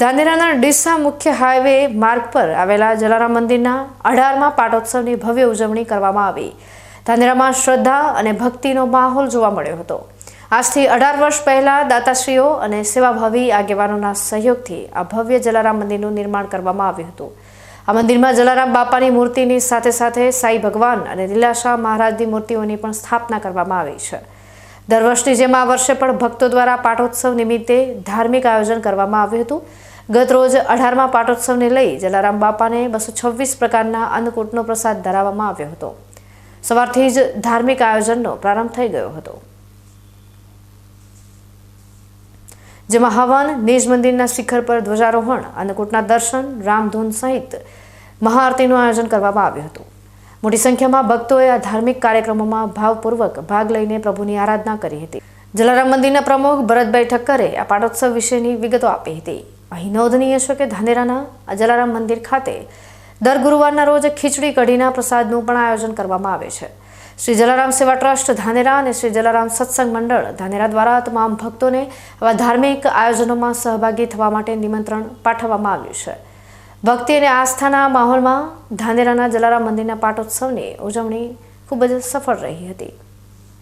ધાનેરાના ડીસા મુખ્ય હાઈવે માર્ગ પર આવેલા જલારામ મંદિરના અઢારમાં પાટોત્સવની ભવ્ય ઉજવણી કરવામાં આવી. ધાનેરામાં શ્રદ્ધા અને ભક્તિનો માહોલ જોવા મળ્યો હતો. આજથી અઢાર વર્ષ પહેલાં દાતાશ્રીઓ અને સેવાભાવી આગેવાનોના સહયોગથી આ ભવ્ય જલારામ મંદિરનું નિર્માણ કરવામાં આવ્યું હતું. આ મંદિરમાં જલારામ બાપાની મૂર્તિની સાથે સાથે સાઈ ભગવાન અને લીલાશાહ મહારાજની મૂર્તિઓની પણ સ્થાપના કરવામાં આવી છે. દર વર્ષની જેમ આ વર્ષે પણ ભક્તો દ્વારા પાટોત્સવ નિમિત્તે ધાર્મિક આયોજન કરવામાં આવ્યું હતું. ગત રોજ અઢારમાં પાટોત્સવને લઈ જલારામ બાપાને બસો છવ્વીસ પ્રકારના અન્નકૂટનો પ્રસાદ ધરાવવામાં આવ્યો હતો. સવારથી જ ધાર્મિક આયોજનનો પ્રારંભ થઈ ગયો હતો. જેમાં હવન, નિજ મંદિરના શિખર પર ધ્વજારોહણ, અન્નકૂટના દર્શન, રામધૂન સહિત મહાઆરતીનું આયોજન કરવામાં આવ્યું હતું. મોટી સંખ્યામાં ભક્તોએ આ ધાર્મિક કાર્યક્રમોમાં ભાવપૂર્વક ભાગ લઈને પ્રભુની આરાધના કરી હતી. જલારામ મંદિરના પ્રમુખ ભરતભાઈ ઠક્કરે આ પાટોત્સવ વિશેની વિગતો આપી હતી. અહીં નોંધનીય છે કે ધાનેરાના જલારામ મંદિર ખાતે દર ગુરુવારના રોજ ખીચડી કઢીના પ્રસાદનું પણ આયોજન કરવામાં આવે છે. શ્રી જલારામ સેવા ટ્રસ્ટ ધાનેરા અને શ્રી જલારામ સત્સંગ મંડળ ધાનેરા દ્વારા તમામ ભક્તોને આવા ધાર્મિક આયોજનોમાં સહભાગી થવા માટે નિમંત્રણ પાઠવવામાં આવ્યું છે. ભક્તિ અને આસ્થાના માહોલમાં ધાનેરાના જલારામ મંદિરના પાટોત્સવની ઉજવણી ખૂબ જ સફળ રહી હતી.